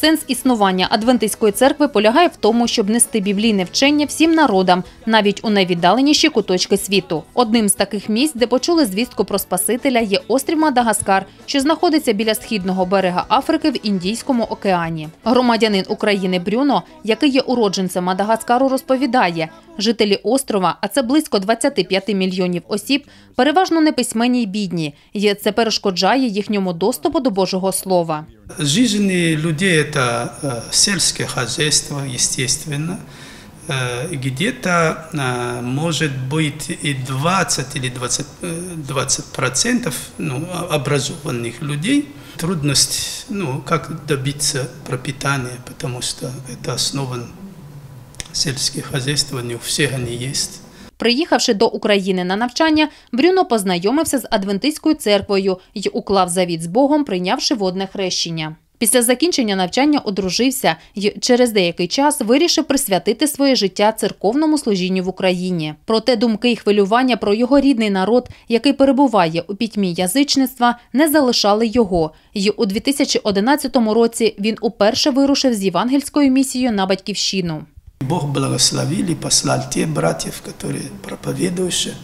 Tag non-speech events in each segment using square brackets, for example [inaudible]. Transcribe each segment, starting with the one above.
Сенс існування адвентистської церкви полягає в тому, щоб нести біблійне вчення всім народам, навіть у найвіддаленіші куточки світу. Одним з таких місць, де почули звістку про Спасителя, є острів Мадагаскар, що знаходиться біля східного берега Африки в Індійському океані. Громадянин України Брюно, який є уродженцем Мадагаскару, розповідає, жителі острова, а це близько 25 мільйонів осіб, переважно неписьменні й бідні, і це перешкоджає їхньому доступу до Божого Слова. Жизнь людей – это э, сельское хозяйство, естественно. Э, Где-то э, может быть и 20 или 20, э, 20 процентов ну, о- образованных людей. Трудность, ну, как добиться пропитания, потому что это основан сельское хозяйство, не у всех они есть. Приїхавши до України на навчання, Брюно познайомився з адвентистською церквою і уклав завіт з Богом, прийнявши водне хрещення. Після закінчення навчання одружився і через деякий час вирішив присвятити своє життя церковному служінню в Україні. Проте думки й хвилювання про його рідний народ, який перебуває у пітьмі язичництва, не залишали його. І у 2011 році він уперше вирушив з євангельською місією на батьківщину. Бог благословил и послал тех братьев, которые проповедующие,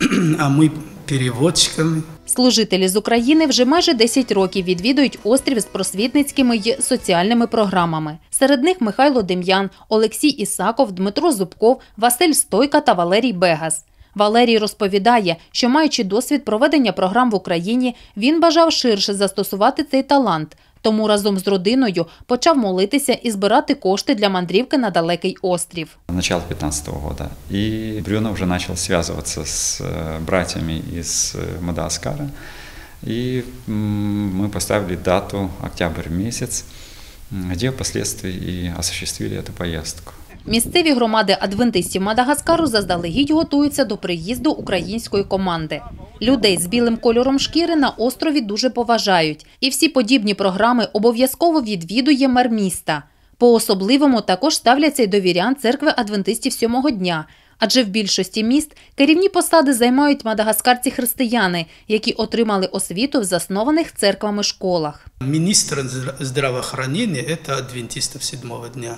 [clears throat] а мы переводчиками. Служителі з України вже майже 10 років відвідують острів з просвітницькими й соціальними програмами. Серед них Михайло Дем'ян, Олексій Ісаков, Дмитро Зубков, Василь Стойка та Валерій Бегас. Валерій розповідає, що маючи досвід проведення програм в Україні, він бажав ширше застосувати цей талант. Тому разом з родиною почав молитися і збирати кошти для мандрівки на далекий острів. начала 2015 года. И Брюно уже начал связываться с э, братьями из э, Мадагаскара. И м, мы поставили дату октябрь месяц, м, где впоследствии и осуществили эту поездку. Місцеві громади адвентистів Мадагаскару заздалегідь готуються до приїзду української команди. Людей з білим кольором шкіри на острові дуже поважають, і всі подібні програми обов'язково відвідує мер міста. По-особливому також ставляться й до вірян церкви адвентистів сьомого дня Адже в більшості міст керівні посади займають мадагаскарці християни, які отримали освіту в заснованих церквами школах. Министр здра- здравоохранения – это адвентистов седьмого дня.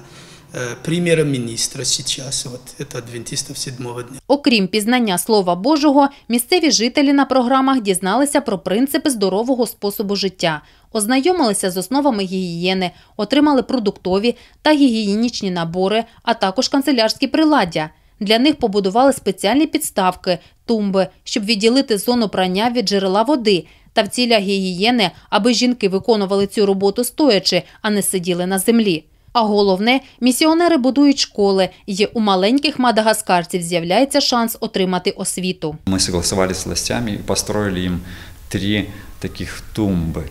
Э, Премьер-министра сейчас, вот это адвентистов седьмого дня. Окрім пізнання Слова Божого, місцеві жителі на програмах дізналися про принципи здорового способу життя, ознайомилися з основами гігієни, отримали продуктові та гігієнічні набори, а також канцелярські приладдя. Для них побудували спеціальні підставки, тумби, щоб відділити зону прання від джерела води та в цілях гігієни, аби жінки виконували цю роботу стоячи, а не сиділи на землі. А головне, місіонери будують школи, і у маленьких мадагаскарців з'являється шанс отримати освіту. Мы согласовали с властями и построили им три таких тумбы.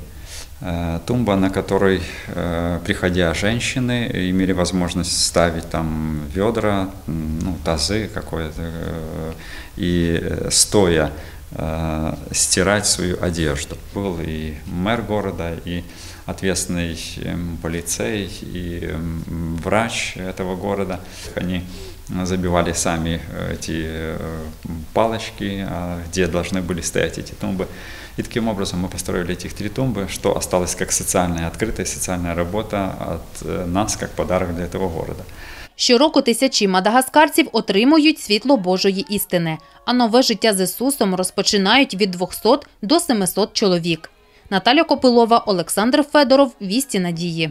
Э, Тумба, на которой, э, приходя женщины, имели возможность ставить там ведра, ну, тазы какое-то, э, и стоя стирать свою одежду. Был и мэр города, и ответственный эм, полицей, и эм, врач этого города. Они забивали сами э, эти э, палочки, а, где должны были стоять эти тумбы. И таким образом мы построили этих три тумбы, что осталось как социальная, открытая социальная работа от э, нас, как подарок для этого города. Щороку тисячі мадагаскарців отримують світло Божої істини, а нове життя з Ісусом розпочинають від 200 до 700 чоловік. Наталя Копилова, Олександр Федоров, Вісті Надії.